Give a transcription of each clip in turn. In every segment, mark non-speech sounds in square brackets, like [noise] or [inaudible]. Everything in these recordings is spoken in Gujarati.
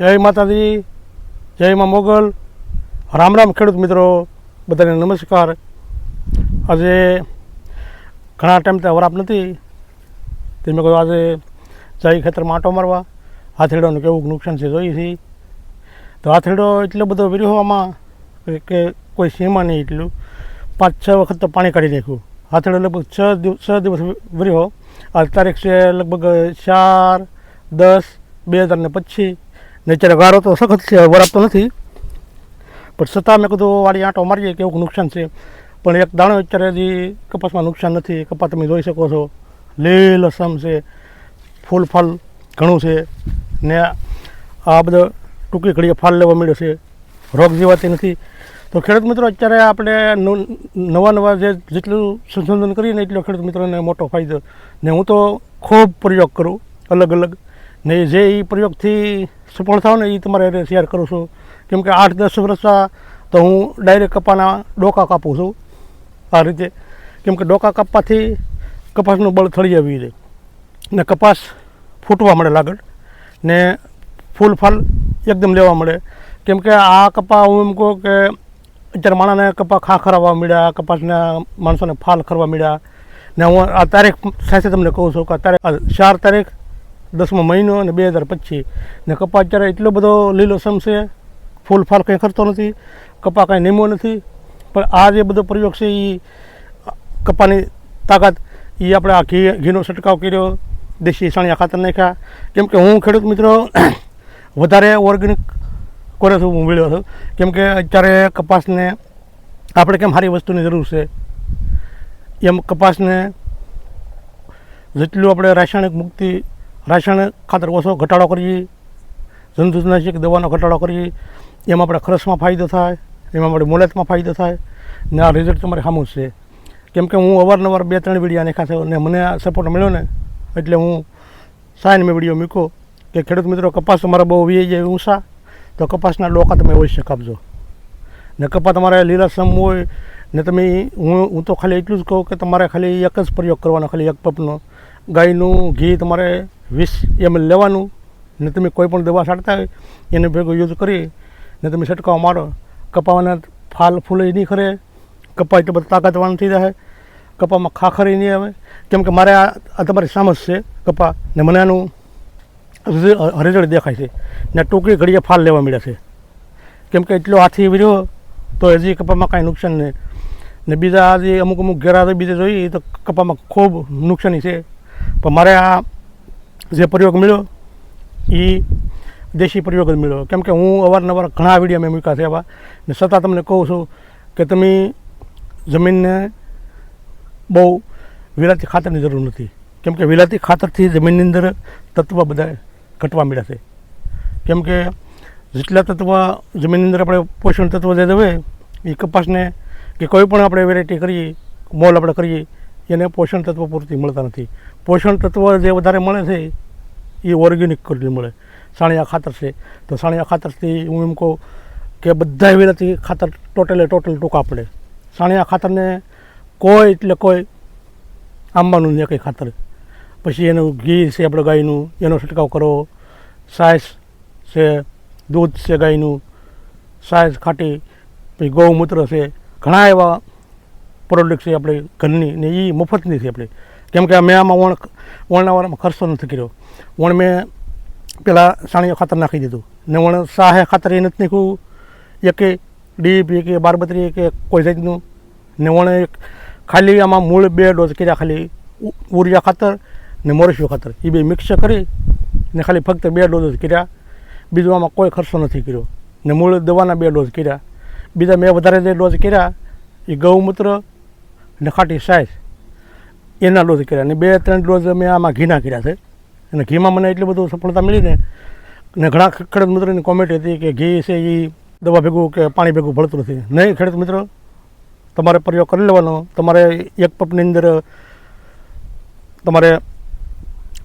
જય માતાજી, જય માં મોગલ. રામ રામ ખેડૂત મિત્રો, બધાને નમસ્કાર. આજે ઘણા ટાઈમથી વરાપ નથી. તે મેં કહ્યું આજે જઈ ખેતરમાં આંટો મારવા. હાથેડાનું કેવું નુકસાન છે જોઈ છે. તો હાથેડો એટલો બધો કે- કે કોઈ સીમા નહીં એટલું. પાંચ છ વખત તો પાણી કાઢી નાખ્યું. હાથેડો લગભગ છ દિવસ છ દિવસ વિર્યો. આ તારીખ છે લગભગ ચાર, દસ, બે હજાર ને પચીસ. ને અત્યારે ગારો તો સખત છે વરાપતો નથી. પણ છતાં મેં કીધું, વાળી આંટો મારીએ કેવું નુકસાન છે? પણ એક દાણો અત્યારે હજી કપાસમાં નુકસાન નથી. કપાસ તમે જોઈ શકો છો. લીલસમ છે. ફૂલ ફાલ ઘણું છે. ને આ બધો ટૂંકી ઘડીએ ફાલ લેવા મળ્યો છે. રોગ જીવાતી નથી. તો ખેડૂત મિત્રો, અત્યારે આપણે નવા નવા જે જેટલું સંશોધન કરીએ ને એટલો ખેડૂત મિત્રોને મોટો ફાયદો. ને હું તો ખૂબ પ્રયોગ કરું. અલગ અલગ ને જે એ પ્રયોગથી સફળ થાવ ને એ તમારે શેર કરું છું. કેમ કે આઠ દસ વર્ષમાં તો હું ડાયરેક્ટ કપાના ડોકા કાપું છું. આ રીતે. કેમ કે ડોકા કાપવાથી કપાસનું બળ થળી આવી જાય. ને કપાસ ફૂટવા મળે લાગડ. ને ફૂલ ફાલ એકદમ લેવા મળે કેમ કે આ કપા હું એમ કહું કે અત્યારે માણસને કપા ખા ખરાવવા મળ્યા કપાસના માણસોને ફાલ ખરવા મળ્યા ને હું આ તારીખ સાથે તમને કહું છું કે તારીખ ચાર તારીખ દસમો મહિનો અને બે હજાર પચીસ. ને કપા અત્યારે એટલો બધો લીલોસમ છે, ફૂલ ફાલ કંઈ ખરતો નથી કપા કાંઈ નિમો નથી, પણ આ જે બધો પ્રયોગ છે એ કપાની તાકાત એ આપણે આ ઘી, ઘીનો છંટકાવ કર્યો, દેશી સાણિયા ખાતર નાખ્યા. કેમ કે હું ખેડૂત મિત્રો, વધારે ઓર્ગેનિક કરે છું, હું મેળવ્યો છું. કેમ કે અત્યારે કપાસને આપણે કેમ સારી વસ્તુની જરૂર છે? એમ કપાસને જેટલું આપણે રાસાયણિક મુક્તિ રાસાયણિક ખાતર ઓછો ઘટાડો કરીએ જંતુનાશક દવાનો ઘટાડો કરીએ, એમાં આપણે ખરસમાં ફાયદો થાય, એમાં આપણે મોલેતમાં ફાયદો થાય, ને આ રિઝલ્ટ તમારે સામું છે. કેમ કે હું અવારનવાર બે ત્રણ વીડિયો ખાસ અને મને આ સપોર્ટ મળ્યો ને, એટલે હું સાઈન મેં વીડિયો મૂક્યો કે ખેડૂત મિત્રો, કપાસ તમારા બહુ વી જાય ઊંસા તો કપાસના ડોકા તમે અવશ્ય કાપજો. ને કપા તમારે લીલાસમ હોય, ને તમે હું હું તો ખાલી એટલું જ કહું કે તમારે ખાલી એક જ પ્રયોગ કરવાનો, ખાલી એક પપનો. ગાયનું ઘી તમારે વીસ એમ લેવાનું. ને તમે કોઈ પણ દવા છાંટતા હોય, એને ભેગો યુઝ કરી, ને તમે છંટકાવ મારો. કપાવાના ફાલ ફૂલે નહીં ખરે. કપા એટલે બધું તાકાતવાન થઈ જાય કપામાં ખાખરી નહીં આવે. કેમ કે મારે આ તમારી સામજ છે, કપા. ને મને આનું રિઝલ્ટ દેખાય છે. ને ટૂંકી ઘડીએ ફાલ લેવા મળ્યા છે. કેમ કે એટલો હાથી વિર્યો તો હજી કપામાં કાંઈ નુકસાન નહીં. ને બીજા જે અમુક અમુક ઘેરા બીજે જોઈએ, તો કપામાં ખૂબ નુકસાની છે. પણ મારે આ જે પ્રયોગ મળ્યો એ દેશી પ્રયોગ જ મળ્યો. કેમ કે હું અવારનવાર ઘણા વીડિયો મેં મૂક્યા છે એવા. ને છતાં તમને કહું છું કે તમે જમીનને બહુ વિલાતી ખાતરની જરૂર નથી. કેમ કે વિલાતી ખાતરથી જમીનની અંદર તત્વ બધા ઘટવા મળ્યા છે. કેમ કે જેટલા તત્વ જમીનની અંદર આપણે પોષણ તત્વ જે દેવે એ કપાસને કે કોઈ પણ આપણે વેરાયટી કરીએ, મોલ આપણે કરીએ એને પોષણ તત્વ પૂરતી મળતા નથી. પોષણ તત્વ જે વધારે મળે છે, એ ઓર્ગેનિક કરેલી મળે. સાણિયા ખાતર છે. તો સાણિયા ખાતરથી હું એમ કહું કે બધા વેળાથી ખાતર ટોટલે ટોટલ ટૂંકા પડે. સાણિયા ખાતરને કોઈ એટલે કોઈ આંબાનું ને કંઈ ખાતર. પછી એનું ઘી છે આપણે ગાયનું, એનો છંટકાવ કરો. સાયસ છે, દૂધ છે ગાયનું. સાયસ ખાટી. પછી ગૌમૂત્ર છે. ઘણા એવા પ્રોડક્ટ છે આપણે ઘરની ને એ મફતની છે આપણે. કેમ કે મેં આમાં વણ વણનાવાળામાં ખર્ચો નથી કર્યો. વણ મેં પેલા સાણીઓ ખાતર નાખી દીધું. ને વણ સાહે ખાતર એ નથી નાખ્યું. એકે ડીપી કે બારબત્રી કે કોઈ જાતનું. ને વણ એક ખાલી આમાં મૂળ બે ડોઝ કર્યા ખાલી ઉરિયા ખાતર ને મોરશિયો ખાતર. એ બે મિક્સ કરી ને ખાલી ફક્ત બે ડોઝ કર્યા. બીજું આમાં કોઈ ખર્ચો નથી કર્યો. ને મૂળ દવાના બે ડોઝ કર્યા. બીજા મેં વધારે જે ડોઝ કર્યા એ ગૌમૂત્ર ને ખાટી સાઈઝ એના ડોઝ કર્યા ને બે ત્રણ ડોઝ મેં આમાં ઘીના કર્યા છે. અને ઘીમાં મને એટલી બધું સફળતા મળી ને અને ઘણા ખેડૂત મિત્રોની કોમેન્ટ હતી કે ઘી છે એ દવા ભેગું કે પાણી ભેગું ભળતું નથી. નહીં ખેડૂત મિત્રો, તમારે પ્રયોગ કરી લેવાનો. તમારે એક પપની અંદર, તમારે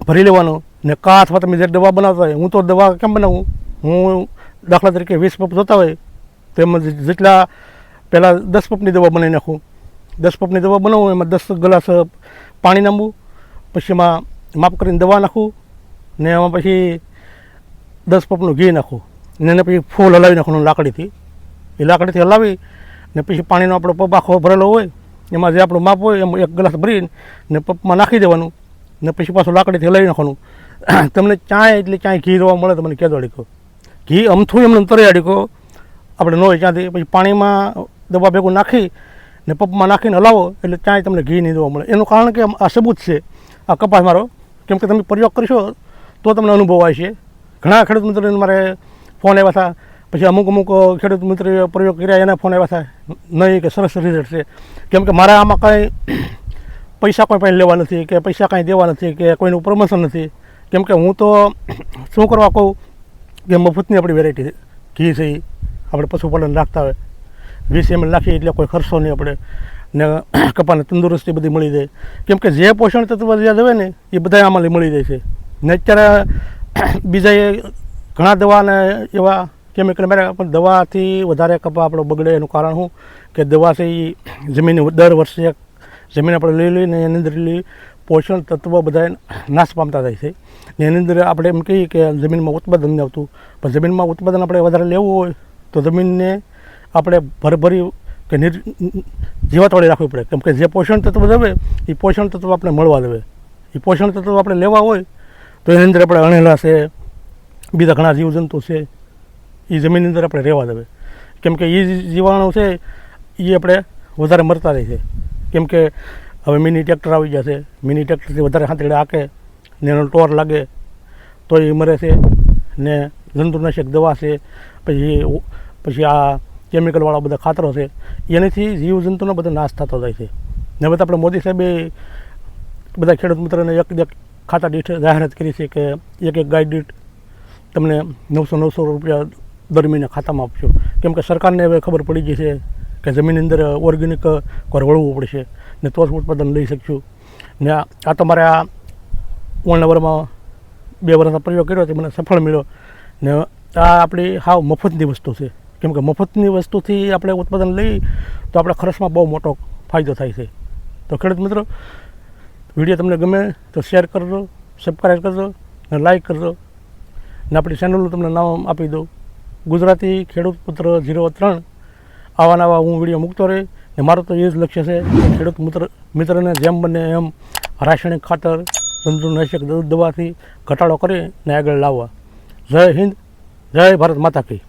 ભરી લેવાનો. ને કા અથવા તમે જે દવા બનાવતા હોય, હું તો દવા કેમ બનાવું? હું દાખલા તરીકે વીસ પપ જોતા હોય તેમજ જેટલા પહેલાં દસ પપની દવા બનાવી નાખું. દસ પપની દવા બનાવું, એમાં દસ ગ્લાસ પાણી નાંબવું પછી એમાં માપ કરીને દવા નાખું, ને એમાં પછી દસ પપનું ઘી નાખવું ને એને પછી ફૂલ હલાવી નાખવાનું લાકડીથી. એ લાકડીથી હલાવી, ને પછી પાણીનો આપણો પપ આખો ભરેલો હોય, એમાં જે આપણું માપ હોય, એમ એક ગ્લાસ ભરીને ને પપમાં નાખી દેવાનું, ને પછી પાછું લાકડીથી હલાવી નાખવાનું. [clears throat] તમને ચાય એટલે ચાય ઘી જોવા મળે તો મને કહેજો અડીકો ઘી અમથું એમને તરે અડીકો આપણે ન હોય, ત્યાંથી પછી પાણીમાં દવા ભેગું નાખી ને પપમાં નાખીને હલાવો એટલે ચાય તમને ઘી નહીં જોવા મળે. એનું કારણ કે આ સબૂત છે, આ કપાસ મારો. કેમ કે તમે પ્રયોગ કરશો તો તમને અનુભવ આવે છે ઘણા ખેડૂત મિત્રોને મારે ફોન આવ્યા હતા. પછી અમુક અમુક ખેડૂત મિત્રોએ પ્રયોગ કર્યા, એના ફોન આવ્યા હતા. નહીં કે સરસ રિઝલ્ટ છે. કેમ કે મારે આમાં કાંઈ પૈસા કોઈ પાસે લેવા નથી, કે પૈસા કાંઈ દેવા નથી, કે કોઈનું પ્રમોશન નથી. કેમ કે હું તો શું કરવા કહું કે મફતની આપણી વેરાયટી ઘી છે આપણે પશુપાલન રાખતા હોય. વીસ એમએલ નાખીએ એટલે કોઈ ખર્ચો નહીં આપણે. ને [clears throat] કપાને તંદુરસ્તી બધી મળી જાય. કેમ કે જે પોષણ તત્વ જ્યાં દેવે ને, એ બધા આમાં મળી જાય છે. ને અત્યારે [clears throat] બીજા એ ઘણા દવાને એવા કેમિકલ મારે પણ દવાથી વધારે કપા આપણો બગડે એનું કારણ શું? કે દવાથી જમીન દર વર્ષે જમીન આપણે લઈ લઈને એની અંદર લઈ પોષણ તત્વ બધા નાશ પામતા જાય છે. ને એની અંદર આપણે એમ કહીએ કે જમીનમાં ઉત્પાદન નહીં આવતું. પણ જમીનમાં ઉત્પાદન આપણે વધારે લેવું હોય, તો જમીનને આપણે ભરભરી કે નિર જીવાતવાળી રાખવી પડે. કેમ કે જે પોષણ તત્વ દેવે, એ પોષણ તત્વ આપણે મળવા દેવે. એ પોષણ તત્વ આપણે લેવા હોય, તો એની અંદર આપણે અણેલા છે, બીજા ઘણા જીવજંતુ છે એ જમીનની અંદર આપણે રહેવા દેવે. કેમ કે એ જીવાણુ છે એ આપણે વધારે મરતા રહે છે. કેમ કે હવે મિની ટ્રેક્ટર આવી ગયા છે. મિની ટ્રેક્ટરથી વધારે હાથેડે આકે ને એનો ટોર લાગે, તો એ મરે છે. ને જંતુનાશક દવા છે, પછી પછી આ કેમિકલવાળા બધા ખાતરો છે, એનાથી જીવજંતુનો બધો નાશ થતો જાય છે. ને હવે તો આપણે મોદી સાહેબે બધા ખેડૂત મિત્રોને એક એક ખાતા દીઠ જાહેરાત કરી છે કે એક એક ગાય દીઠ તમને નવસો નવસો રૂપિયા દર મહિને ખાતામાં આપશો કેમ કે સરકારને હવે ખબર પડી ગઈ છે કે જમીનની અંદર ઓર્ગેનિક કરવળવું પડશે ને તો જ ઉત્પાદન લઈ શકશું. ને આ તમારે આ ઓનલાવરમાં બે વર્ષનો પ્રયોગ કર્યો તે મને સફળ મળ્યો. ને આ આપણી હાવ મફતની વસ્તુ છે. કેમ કે મફતની વસ્તુથી આપણે ઉત્પાદન લઈ તો આપણે ખર્ચમાં બહુ મોટો ફાયદો થાય છે. તો ખેડૂત મિત્રો, વીડિયો તમને ગમે તો શેર કરજો સબસ્ક્રાઈબ કરજો અને લાઈક કરજો. ને આપણી ચેનલનું તમને નામ આપી દઉં. ગુજરાતી ખેડૂત પુત્ર ઝીરો ત્રણ. આવા નવા હું વીડિયો મૂકતો રહે. ને મારું તો એ જ લક્ષ્ય છે કે ખેડૂત મિત્ર મિત્રને જેમ બને એમ રાસાયણિક ખાતર, જંતુનાશક દવાથી ઘટાડો કરીને આગળ લાવવા. જય હિન્દ, જય ભારત માતા કી.